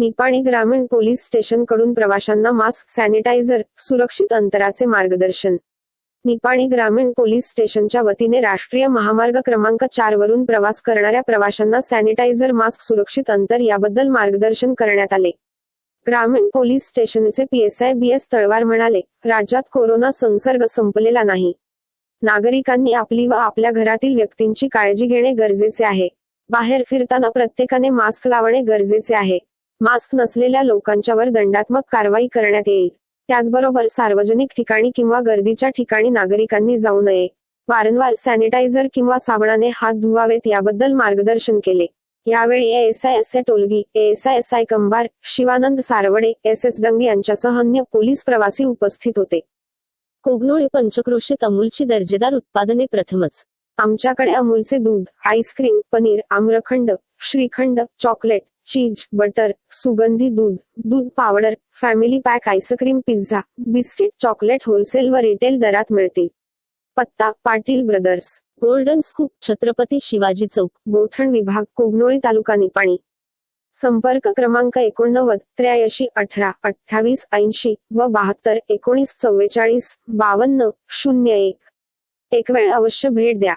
निपाणी ग्रामीण पोलीस स्टेशनकडून प्रवाशांना mask sanitiser सुरक्षित अंतराचे मार्गदर्शन. निपाणी ग्रामीण पोलीस स्टेशनच्या वतीने राष्ट्रीय महामार्ग क्रमांक चार वरून प्रवास करणाऱ्या प्रवाशांना सॅनिटायझर मास्क सुरक्षित अंतर याबद्दल मार्गदर्शन करण्यात आले. ग्रामीण पोलीस स्टेशनचे पीएसआय बी एस तळवार म्हणाले राज्यात कोरोना संसर्ग संपलेला नाही. नागरिकांनी आपली व आपल्या घरातील व्यक्तींची काळजी घेणे गरजेचे आहे. बाहेर फिरताना प्रत्येकाने मास्क लावणे गरजेचे आहे. मास्क नसलेल्या लोकांच्यावर दंडात्मक कारवाई करण्यात येईल. त्याचबरोबर सार्वजनिक ठिकाणी किंवा गर्दीच्या ठिकाणी नागरिकांनी जाऊ नये. वारंवार सॅनिटायझर किंवा साबणाने हात धुवावेत याबद्दल मार्गदर्शन केले. यावेळी S I S A Tolagi S I S I Kambar Shivanand Sarawade S S Dange यांच्यासह अन्य पोलीस प्रवासी उपस्थित होते. कोगनोळी पंचक्रोशीत अमूलची दर्जेदार उत्पादने प्रथमच. आमच्याकडे अमूलचे दूध ice cream paneer amrakhand shrikhand chocolate cheese butter सुगंधी दूध दूध powder family pack ice cream pizza biscuit chocolate wholesale व रिटेल दरात मिळतील. पत्ता Patil brothers. Golden scoop Chhatrapati Shivaji Chowk. गोठण विभाग कोगनोळी तालुका निपाणी. संपर्क क्रमांक एकोणनव्वद त्र्याऐंशी अठरा अठ्ठावीस ऐंशी व बहात्तर एकोणीस चव्वेचाळीस बावन्न शून्य एक. एक वेळ अवश्य भेट द्या.